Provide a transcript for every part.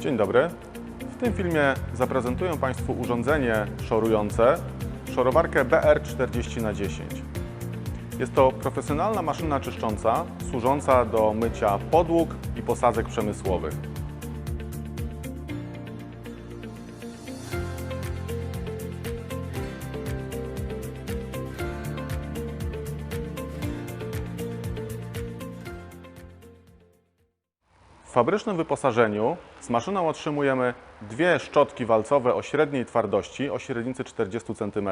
Dzień dobry. W tym filmie zaprezentuję Państwu urządzenie szorujące, szorowarkę BR40 na 10 Jest to profesjonalna maszyna czyszcząca służąca do mycia podłóg i posadzek przemysłowych. W fabrycznym wyposażeniu z maszyną otrzymujemy dwie szczotki walcowe o średniej twardości, o średnicy 40 cm,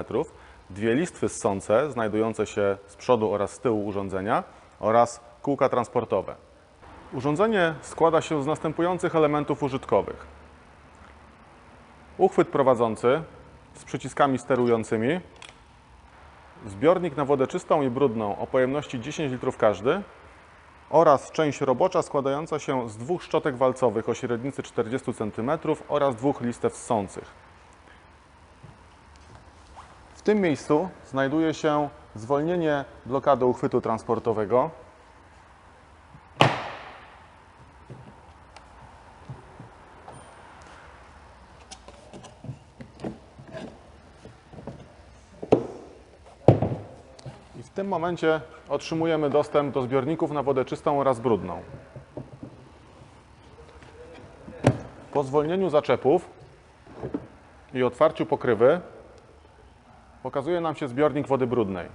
dwie listwy ssące znajdujące się z przodu oraz z tyłu urządzenia oraz kółka transportowe. Urządzenie składa się z następujących elementów użytkowych. Uchwyt prowadzący z przyciskami sterującymi, zbiornik na wodę czystą i brudną o pojemności 10 litrów każdy, oraz część robocza składająca się z dwóch szczotek walcowych o średnicy 40 cm oraz dwóch listew ssących. W tym miejscu znajduje się zwolnienie blokady uchwytu transportowego. Tym momencie otrzymujemy dostęp do zbiorników na wodę czystą oraz brudną. Po zwolnieniu zaczepów i otwarciu pokrywy pokazuje nam się zbiornik wody brudnej.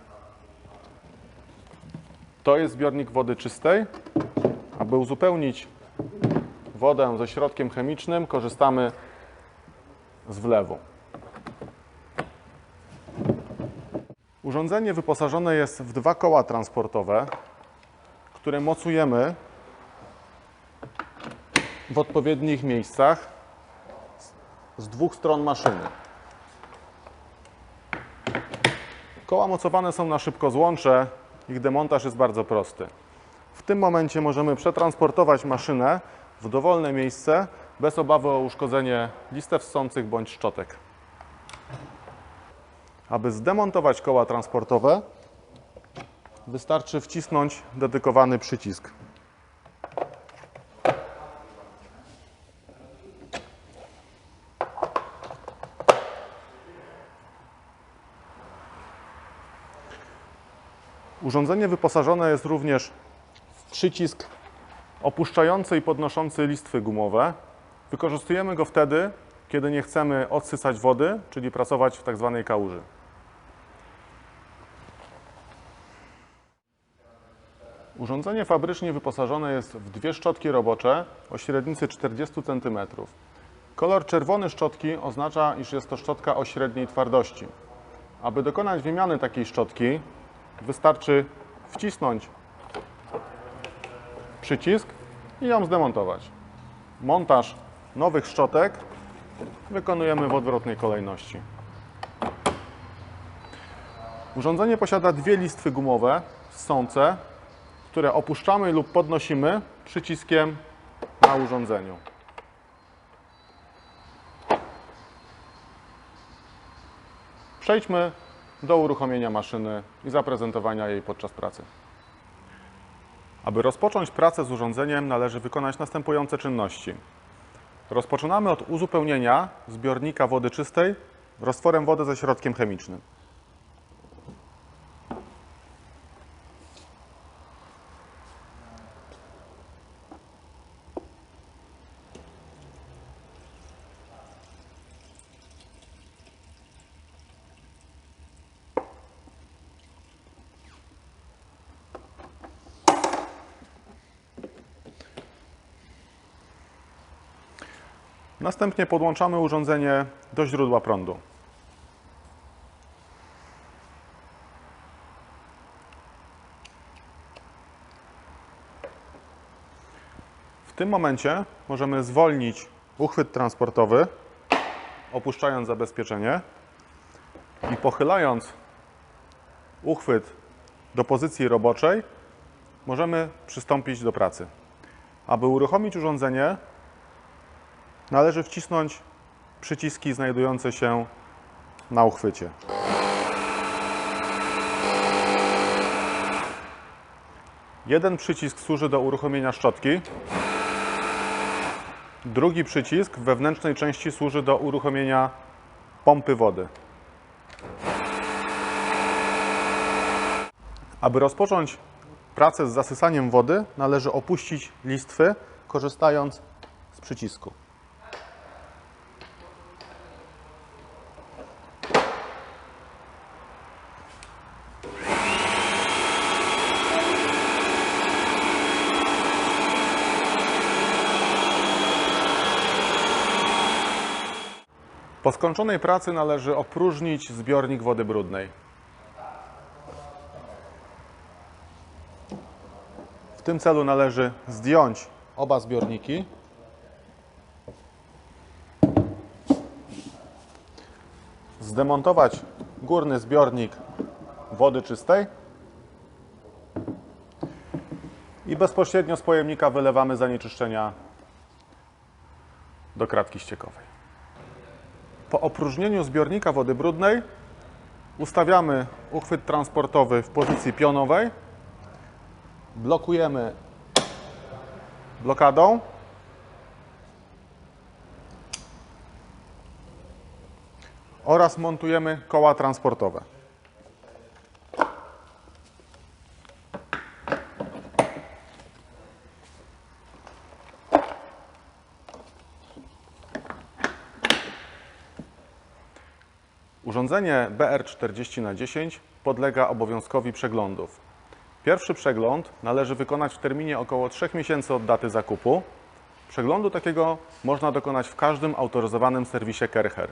To jest zbiornik wody czystej. Aby uzupełnić wodę ze środkiem chemicznym, korzystamy z wlewu. Urządzenie wyposażone jest w dwa koła transportowe, które mocujemy w odpowiednich miejscach z dwóch stron maszyny. Koła mocowane są na szybko złącze, ich demontaż jest bardzo prosty. W tym momencie możemy przetransportować maszynę w dowolne miejsce bez obawy o uszkodzenie listew ssących bądź szczotek. Aby zdemontować koła transportowe, wystarczy wcisnąć dedykowany przycisk. Urządzenie wyposażone jest również w przycisk opuszczający i podnoszący listwy gumowe. Wykorzystujemy go wtedy, kiedy nie chcemy odsysać wody, czyli pracować w tak zwanej kałuży. Urządzenie fabrycznie wyposażone jest w dwie szczotki robocze o średnicy 40 cm. Kolor czerwony szczotki oznacza, iż jest to szczotka o średniej twardości. Aby dokonać wymiany takiej szczotki, wystarczy wcisnąć przycisk i ją zdemontować. Montaż nowych szczotek wykonujemy w odwrotnej kolejności. Urządzenie posiada dwie listwy gumowe ssące, które opuszczamy lub podnosimy przyciskiem na urządzeniu. Przejdźmy do uruchomienia maszyny i zaprezentowania jej podczas pracy. Aby rozpocząć pracę z urządzeniem, należy wykonać następujące czynności. Rozpoczynamy od uzupełnienia zbiornika wody czystej roztworem wody ze środkiem chemicznym. Następnie podłączamy urządzenie do źródła prądu. W tym momencie możemy zwolnić uchwyt transportowy, opuszczając zabezpieczenie i pochylając uchwyt do pozycji roboczej, możemy przystąpić do pracy. Aby uruchomić urządzenie, należy wcisnąć przyciski znajdujące się na uchwycie. Jeden przycisk służy do uruchomienia szczotki, Drugi przycisk w wewnętrznej części służy do uruchomienia pompy wody. Aby rozpocząć pracę z zasysaniem wody, należy opuścić listwy, korzystając z przycisku. Po skończonej pracy należy opróżnić zbiornik wody brudnej. W tym celu należy zdjąć oba zbiorniki. Zdemontować górny zbiornik wody czystej i bezpośrednio z pojemnika wylewamy zanieczyszczenia do kratki ściekowej. Po opróżnieniu zbiornika wody brudnej ustawiamy uchwyt transportowy w pozycji pionowej, blokujemy blokadą oraz montujemy koła transportowe. Urządzenie BR40 na 10 podlega obowiązkowi przeglądów. Pierwszy przegląd należy wykonać w terminie około 3 miesięcy od daty zakupu. Przeglądu takiego można dokonać w każdym autoryzowanym serwisie Kercher.